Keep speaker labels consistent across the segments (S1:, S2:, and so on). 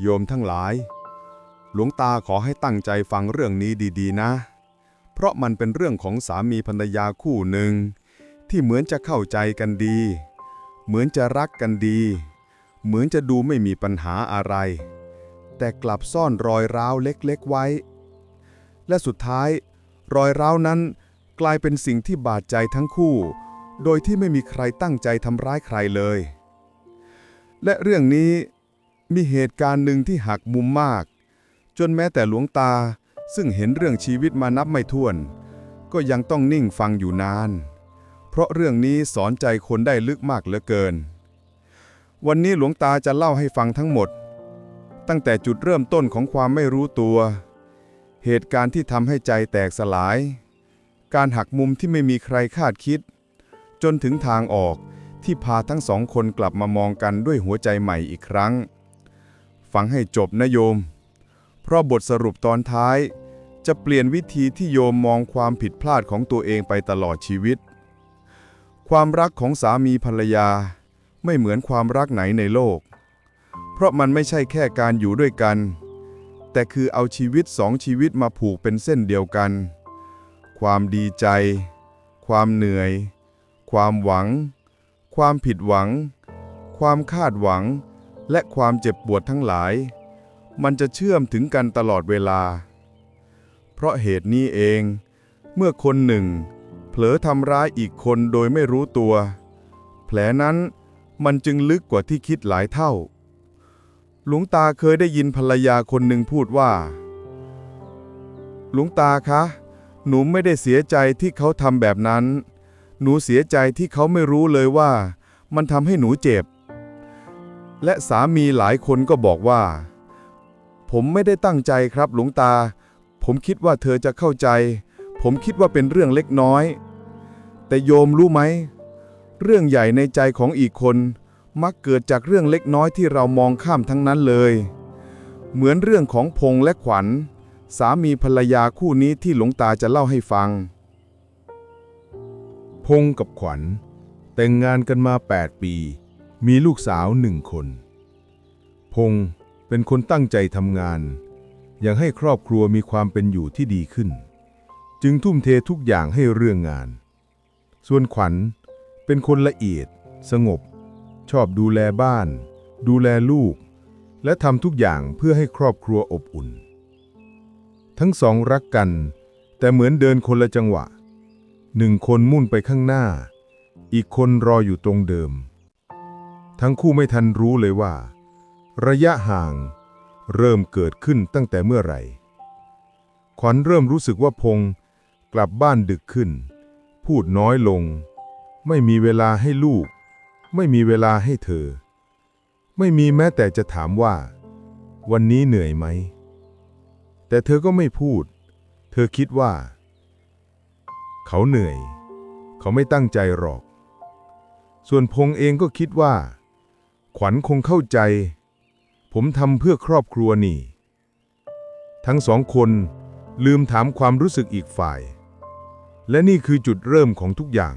S1: โยมทั้งหลาย หลวงตาขอให้ตั้งใจฟังเรื่องนี้ดีๆ นะ เพราะมันเป็นเรื่องของสามีภรรยาคู่หนึ่ง ที่เหมือนจะเข้าใจกันดี เหมือนจะรักกันดี เหมือนจะดูไม่มีปัญหาอะไร แต่กลับซ่อนรอยร้าวเล็กๆไว้ และสุดท้าย รอยร้าวนั้นกลายเป็นสิ่งที่บาดใจทั้งคู่ โดยที่ไม่มีใครตั้งใจทำร้ายใครเลย และเรื่องนี้ มีเหตุการณ์หนึ่งที่หักมุมมาก จนแม้แต่หลวงตาซึ่งเห็นเรื่องชีวิตมานับไม่ถ้วน ก็ยังต้องนิ่งฟังอยู่นาน เพราะเรื่องนี้สอนใจคนได้ลึกมากเหลือเกิน วันนี้หลวงตาจะเล่าให้ฟังทั้งหมด ตั้งแต่จุดเริ่มต้นของความไม่รู้ตัว เหตุการณ์ที่ทำให้ใจแตกสลาย การหักมุมที่ไม่มีใครคาดคิด จนถึงทางออกที่พาทั้งสองคนกลับมามองกันด้วยหัวใจใหม่อีกครั้ง ฟังให้จบนะโยม เพราะบทสรุปตอนท้าย จะเปลี่ยนวิธีที่โยมมองความผิดพลาดของตัวเองไปตลอดชีวิต ความรักของสามีภรรยาไม่เหมือนความรักไหนในโลก เพราะมันไม่ใช่แค่การอยู่ด้วยกัน แต่คือเอาชีวิตสองชีวิตมาผูกเป็นเส้นเดียวกัน ความดีใจ ความเหนื่อย ความหวัง ความผิดหวัง ความคาดหวัง และความเจ็บปวดทั้งหลาย มันจะเชื่อมถึงกันตลอดเวลา เพราะเหตุนี้เอง เมื่อคนหนึ่ง เผลอทำร้ายอีกคนโดยไม่รู้ตัว แผลนั้นมันจึงลึกกว่าที่คิดหลายเท่า หลวงตาเคยได้ยินภรรยาคนหนึ่งพูดว่า หลวงตาคะ หนูไม่ได้เสียใจที่เขาทำแบบนั้น หนูเสียใจที่เขาไม่รู้เลยว่า มันทำให้หนูเจ็บ และสามีหลายคนก็บอกว่า ผมไม่ได้ตั้งใจครับหลวงตา ผมคิดว่าเธอจะเข้าใจ ผมคิดว่าเป็นเรื่องเล็กน้อย แต่โยมรู้ไหม เรื่องใหญ่ในใจของอีกคน มักเกิดจากเรื่องเล็กน้อยที่เรามองข้ามทั้งนั้นเลย เหมือนเรื่องของพงและขวัญ สามีภรรยาคู่นี้ที่หลวงตาจะเล่าให้ฟัง
S2: พงกับขวัญ แต่งงานกันมา 8 ปี มีลูกสาวหนึ่งคน พงเป็นคนตั้งใจทำงาน อยากให้ครอบครัวมีความเป็นอยู่ที่ดีขึ้น จึงทุ่มเททุกอย่างให้เรื่องงาน ส่วนขวัญเป็นคนละเอียด สงบ ชอบดูแลบ้าน ดูแลลูก และทำทุกอย่างเพื่อให้ครอบครัวอบอุ่น ทั้งสองรักกัน แต่เหมือนเดินคนละจังหวะ หนึ่งคนมุ่นไปข้างหน้า อีกคนรออยู่ตรงเดิม ทั้งคู่ไม่ทันรู้เลยว่า ระยะห่างเริ่มเกิดขึ้นตั้งแต่เมื่อไหร่ ขวัญเริ่มรู้สึกว่าพงษ์กลับบ้านดึกขึ้น พูดน้อยลง ไม่มีเวลาให้ลูก ไม่มีเวลาให้เธอ ไม่มีแม้แต่จะถามว่า วันนี้เหนื่อยไหม แต่เธอก็ไม่พูด เธอคิดว่า เขาเหนื่อย เขาไม่ตั้งใจหรอก ส่วนพงษ์เองก็คิดว่า ขวัญคงเข้าใจ ผมทำเพื่อครอบครัวนี่ ทั้งสองคนลืมถามความรู้สึกอีกฝ่าย และนี่คือจุดเริ่มของทุกอย่าง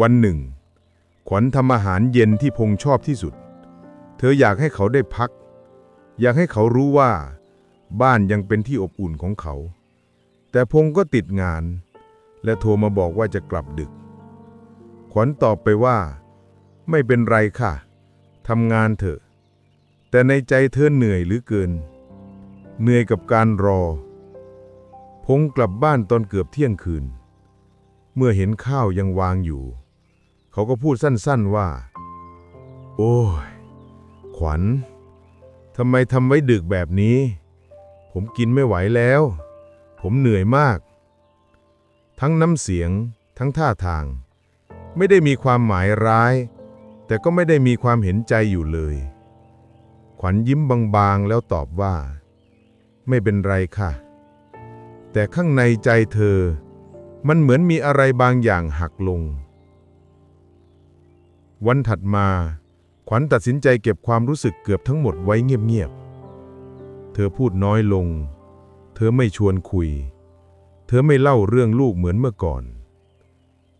S2: วันหนึ่ง ขวัญทำอาหารเย็นที่พงษ์ชอบที่สุด เธออยากให้เขาได้พัก อยากให้เขารู้ว่า บ้านยังเป็นที่อบอุ่นของเขา แต่พงษ์ก็ติดงาน และโทรมาบอกว่าจะกลับดึก ขวัญตอบไปว่า ไม่เป็นไรค่ะ ทำงานเถอะ แต่ในใจเธอเหนื่อยหลือเกิน เหนื่อยกับการรอพงษ์กลับบ้านตอนเกือบเที่ยงคืน เมื่อเห็นข้าวยังวางอยู่ เขาก็พูดสั้นๆว่า โอ้ย ขวัญ ทำไมทำไว้ดึกแบบนี้ ผมกินไม่ไหวแล้ว ผมเหนื่อยมาก ทั้งน้ำเสียง ทั้งท่าทาง ไม่ได้มีความหมายร้าย แต่ก็ไม่ได้มีความเห็นใจอยู่เลย ขวัญยิ้มบางๆแล้วตอบว่า ไม่เป็นไรค่ะ แต่ข้างในใจเธอ มันเหมือนมีอะไรบางอย่างหักลง วันถัดมา ขวัญตัดสินใจเก็บความรู้สึกเกือบทั้งหมดไว้เงียบๆ เธอพูดน้อยลง เธอไม่ชวนคุย เธอไม่เล่าเรื่องลูกเหมือนเมื่อก่อน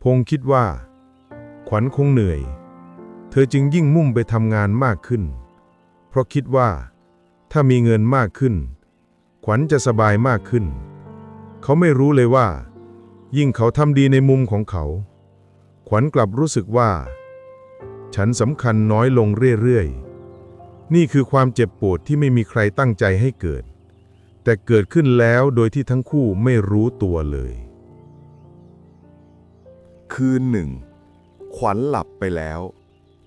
S2: พงคิดว่า ขวัญคงเหนื่อย อจึงยิ่งมุ่งไปทำงานมากขึ้น เพราะคิดว่า ถ้ามีเงินมากขึ้น ขวัญจะสบายมากขึ้น เขาไม่รู้เลยว่า ยิ่งเขาทำดีในมุมของเขา ขวัญกลับรู้สึกว่า ฉันสำคัญน้อยลงเรื่อยๆ นี่คือความเจ็บปวดที่ไม่มีใครตั้งใจให้เกิด แต่เกิดขึ้นแล้วโดยที่ทั้งคู่ไม่รู้ตัวเลย
S3: คืนหนึ่ง ขวัญหลับไปแล้ว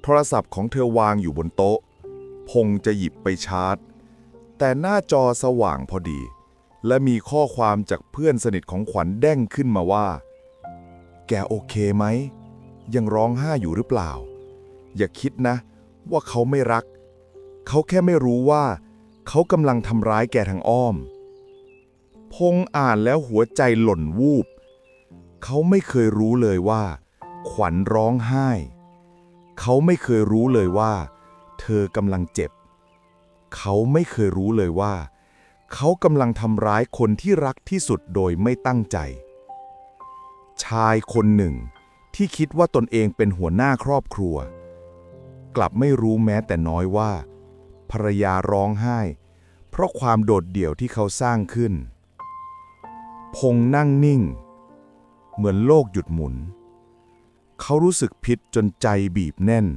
S3: โทรศัพท์ของเธอวางอยู่บนโต๊ะ พงจะหยิบไปชาร์จ แต่หน้าจอสว่างพอดี และมีข้อความจากเพื่อนสนิทของขวัญแด้งขึ้นมาว่า แกโอเคไหม ยังร้องไห้อยู่หรือเปล่า อย่าคิดนะ ว่าเขาไม่รัก เขาแค่ไม่รู้ว่า เขากำลังทำร้ายแกทางอ้อม พงอ่านแล้วหัวใจหล่นวูบ เขาไม่เคยรู้เลยว่า ขวัญร้องไห้ เขาไม่เคยรู้เลยว่า เธอกำลังเจ็บ เขาไม่เคยรู้เลยว่า เขากำลังทำร้ายคนที่รักที่สุดโดยไม่ตั้งใจ ชายคนหนึ่ง ที่คิดว่าตนเองเป็นหัวหน้าครอบครัว กลับไม่รู้แม้แต่น้อยว่า ภรรยาร้องไห้ เพราะความโดดเดี่ยวที่เขาสร้างขึ้น พงนั่งนิ่ง เหมือนโลกหยุดหมุน เขารู้สึกผิดจนใจบีบแน่น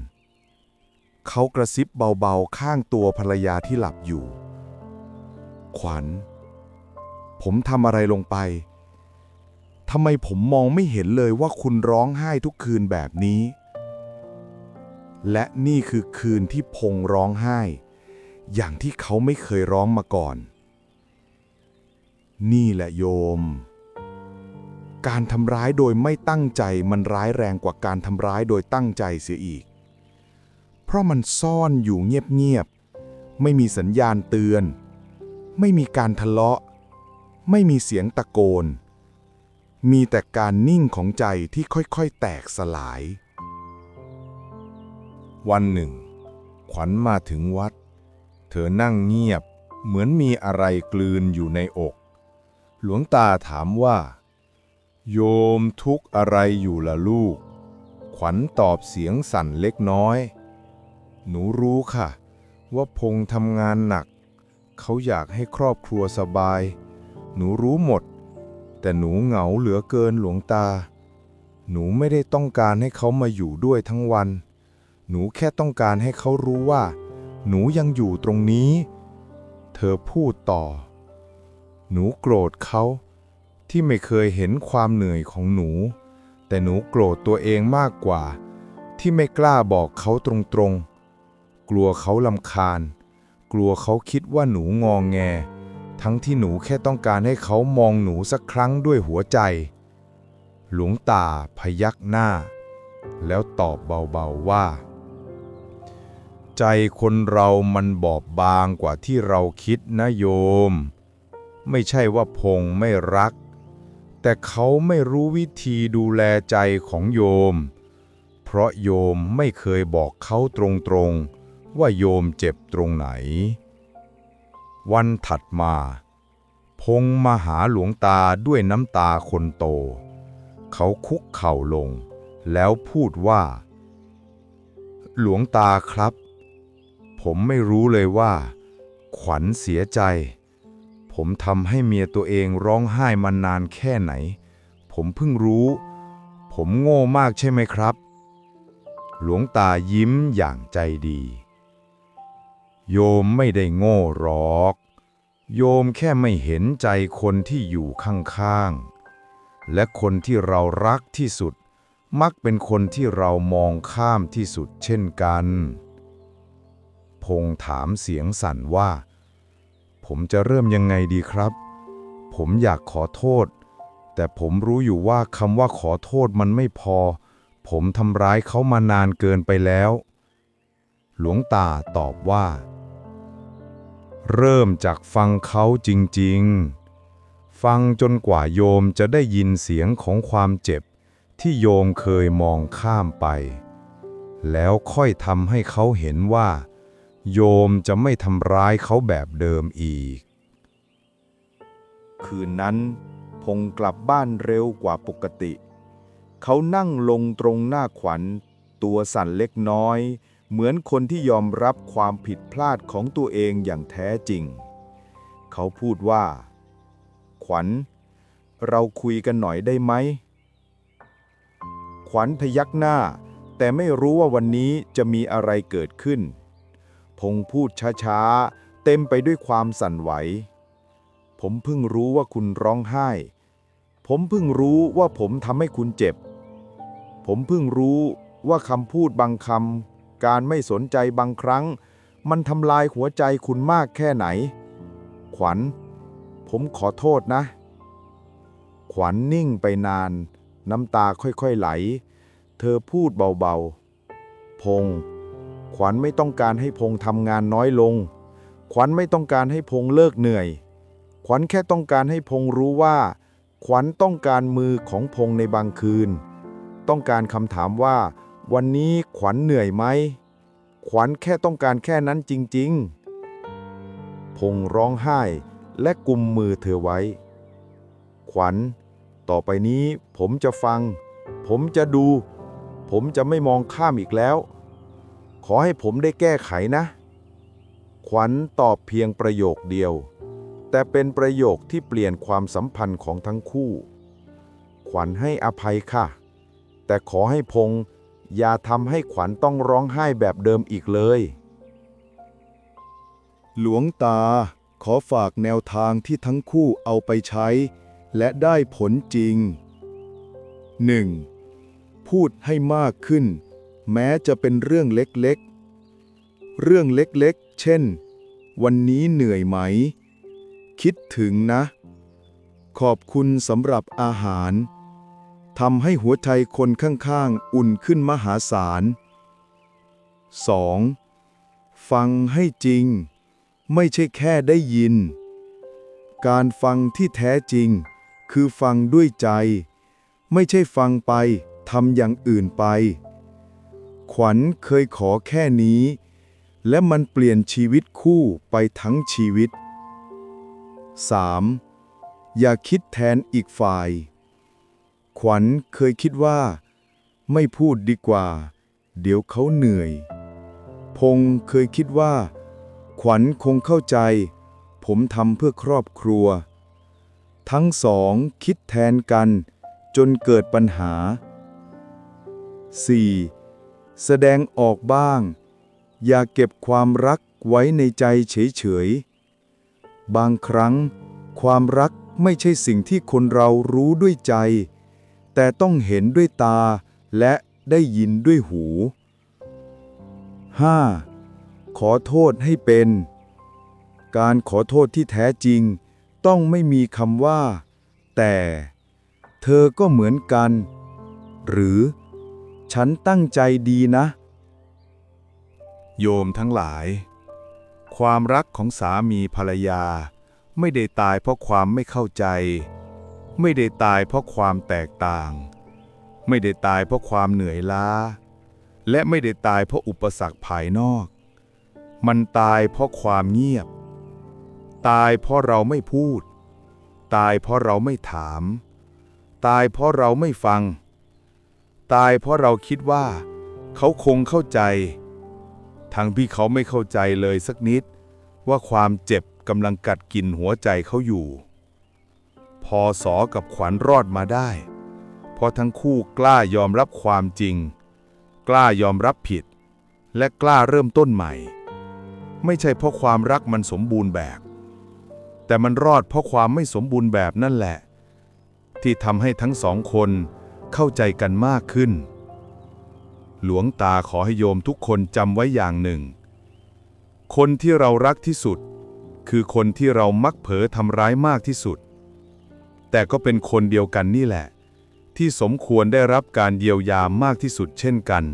S3: เขากระซิบเบาๆข้างตัวภรรยาที่หลับอยู่ ขวัญ ผมทำอะไรลงไปทำไมผมมองไม่เห็นเลยว่าคุณร้องไห้ทุกคืนแบบนี้ และนี่คือคืนที่พงร้องไห้ อย่างที่เขาไม่เคยร้องมาก่อน นี่แหละโยม การทำร้ายโดยไม่ตั้งใจมันร้ายแรงกว่าการทำร้ายโดยตั้งใจเสียอีก เพราะมันซ่อนอยู่เงียบๆ ไม่มีสัญญาณเตือน ไม่มีการทะเลาะ ไม่มีเสียงตะโกน มีแต่การนิ่งของใจที่ค่อยๆ แตกสลาย
S2: วันหนึ่ง ขวัญมาถึงวัด เธอนั่งเงียบ เหมือนมีอะไรกลืนอยู่ในอก หลวงตาถามว่า โยมทุกอะไรอยู่ล่ะลูก ขวัญตอบเสียงสั่นเล็กน้อย หนูรู้ค่ะ ว่าพงทำงานหนัก เขาอยากให้ครอบครัวสบาย หนูรู้หมด แต่หนูเหงาเหลือเกินหลวงตา หนูไม่ได้ต้องการให้เขามาอยู่ด้วยทั้งวัน หนูแค่ต้องการให้เขารู้ว่า หนูยังอยู่ตรงนี้ เธอพูดต่อ หนูโกรธเขา ที่ไม่เคยเห็นความเหนื่อยของหนู แต่หนูโกรธตัวเองมากกว่า ที่ไม่กล้าบอกเขาตรงๆ กลัวเขาลำคาญ กลัวเขาคิดว่าหนูงองแง ทั้งที่หนูแค่ต้องการให้เขามองหนูสักครั้งด้วยหัวใจ หลวงตาพยักหน้า แล้วตอบเบาๆว่า ใจคนเรามันบอบบางกว่าที่เราคิดนะโยมไม่ใช่ว่าพงไม่รัก แต่เขาไม่รู้วิธีดูแลใจของโยม เพราะโยมไม่เคยบอกเขาตรงๆ ว่าโยมเจ็บตรงไหน วันถัดมา พงมาหาหลวงตาด้วยน้ำตาคนโต เขาคุกเข่าลง แล้วพูดว่า หลวงตาครับ ผมไม่รู้เลยว่า ขวัญเสียใจ ผมทำให้เมียตัวเองร้องไห้มานานแค่ไหน ผมเพิ่งรู้ ผมโง่มากใช่ไหมครับ หลวงตายิ้มอย่างใจดี โยมไม่ได้โง่หรอก โยมแค่ไม่เห็นใจคนที่อยู่ข้างๆ และคนที่เรารักที่สุด มักเป็นคนที่เรามองข้ามที่สุดเช่นกัน พงถามเสียงสั่นว่า ผมจะเริ่มยังไงดีครับ ผมอยากขอโทษ แต่ผมรู้อยู่ว่าคำว่าขอโทษมันไม่พอ ผมทำร้ายเขามานานเกินไปแล้ว หลวงตาตอบว่า เริ่มจากฟังเขาจริง ๆ ฟังจนกว่าโยมจะได้ยินเสียงของความเจ็บ ที่โยมเคยมองข้ามไป แล้วค่อยทำให้เขาเห็นว่า โยมจะไม่ทำร้ายเขาแบบเดิมอีก
S3: คืนนั้น พงกลับบ้านเร็วกว่าปกติ เขานั่งลงตรงหน้าขวัญ ตัวสั่นเล็กน้อย เหมือนคนที่ยอมรับความผิดพลาดของตัวเองอย่างแท้จริง เขาพูดว่า ขวัญ เราคุยกันหน่อยได้ไหม ขวัญพยักหน้า แต่ไม่รู้ว่าวันนี้จะมีอะไรเกิดขึ้น งพูดช้าๆ เต็มไปด้วยความสั่นไหว ผมเพิ่งรู้ว่าคุณร้องไห้ ผมเพิ่งรู้ว่าผมทำให้คุณเจ็บ ผมเพิ่งรู้ว่าคำพูดบางคำ การไม่สนใจบางครั้ง มันทำลายหัวใจคุณมากแค่ไหน ขวัญ ผมขอโทษนะ ขวัญนิ่งไปนาน น้ำตาค่อยๆไหล เธอพูดเบาๆ พง ขวัญไม่ต้องการให้พงทำงานน้อยลง ขวัญไม่ต้องการให้พงเลิกเหนื่อย ขวัญแค่ต้องการให้พงรู้ว่า ขวัญต้องการมือของพงในบางคืน ต้องการคำถามว่า วันนี้ขวัญเหนื่อยไหม ขวัญแค่ต้องการแค่นั้นจริง ๆ พงร้องไห้และกุมมือเธอไว้ ขวัญ ต่อไปนี้ผมจะฟัง ผมจะดู ผมจะไม่มองข้ามอีกแล้ว ขอให้ผมได้แก้ไขนะ ขวัญตอบเพียงประโยคเดียว แต่เป็นประโยคที่เปลี่ยนความสัมพันธ์ของทั้งคู่ ขวัญให้อภัยค่ะ แต่ขอให้พงษ์อย่าทำให้ขวัญต้องร้องไห้แบบเดิมอีกเลย
S2: หลวงตาขอฝากแนวทางที่ทั้งคู่เอาไปใช้ และได้ผลจริง 1. พูดให้มากขึ้น แม้จะเป็นเรื่องเล็กๆ เรื่องเล็กๆ เช่น วันนี้เหนื่อยไหม คิดถึงนะ ขอบคุณสำหรับอาหารทำให้หัวใจคนข้างๆ อุ่นขึ้นมหาศาล 2. ฟังให้จริง ไม่ใช่แค่ได้ยิน การฟังที่แท้จริง คือฟังด้วยใจ ไม่ใช่ฟังไปทำอย่างอื่นไป ขวัญเคยขอแค่นี้ และมันเปลี่ยนชีวิตคู่ไปทั้งชีวิต 3. อย่าคิดแทนอีกฝ่าย ขวัญเคยคิดว่า ไม่พูดดีกว่า เดี๋ยวเขาเหนื่อย พงเคยคิดว่า ขวัญคงเข้าใจ ผมทำเพื่อครอบครัว ทั้งสองคิดแทนกัน จนเกิดปัญหา 4. แสดงออกบ้าง อย่าเก็บความรักไว้ในใจเฉยๆ บางครั้ง ความรักไม่ใช่สิ่งที่คนเรารู้ด้วยใจ แต่ต้องเห็นด้วยตาและได้ยินด้วยหู 5. ขอโทษให้เป็น การขอโทษที่แท้จริง ต้องไม่มีคำว่า แต่ เธอก็เหมือนกัน หรือ ฉันตั้งใจดีนะ
S1: โยมทั้งหลาย ความรักของสามีภรรยา ไม่ได้ตายเพราะความไม่เข้าใจ ไม่ได้ตายเพราะความแตกต่าง ไม่ได้ตายเพราะความเหนื่อยล้า และไม่ได้ตายเพราะอุปสรรคภายนอก มันตายเพราะความเงียบ ตายเพราะเราไม่พูด ตายเพราะเราไม่ถาม ตายเพราะเราไม่ฟัง ตายเพราะเราคิดว่า เขาคงเข้าใจทั้งที่เขาไม่เข้าใจเลยสักนิด ว่าความเจ็บกำลังกัดกินหัวใจเขาอยู่ พอสอกับขวัญรอดมาได้ เพราะทั้งคู่กล้ายอมรับความจริง กล้ายอมรับผิด และกล้าเริ่มต้นใหม่ ไม่ใช่เพราะความรักมันสมบูรณ์แบบ แต่มันรอดเพราะความไม่สมบูรณ์แบบนั่นแหละ ที่ทำให้ทั้งสองคน เข้าใจกันมากขึ้น หลวงตาขอให้โยมทุกคนจำไว้อย่างหนึ่ง คนที่เรารักที่สุด คือคนที่เรามักเผลอทำร้ายมากที่สุด แต่ก็เป็นคนเดียวกันนี่แหละ ที่สมควรได้รับการเยียวยามากที่สุดเช่นกัน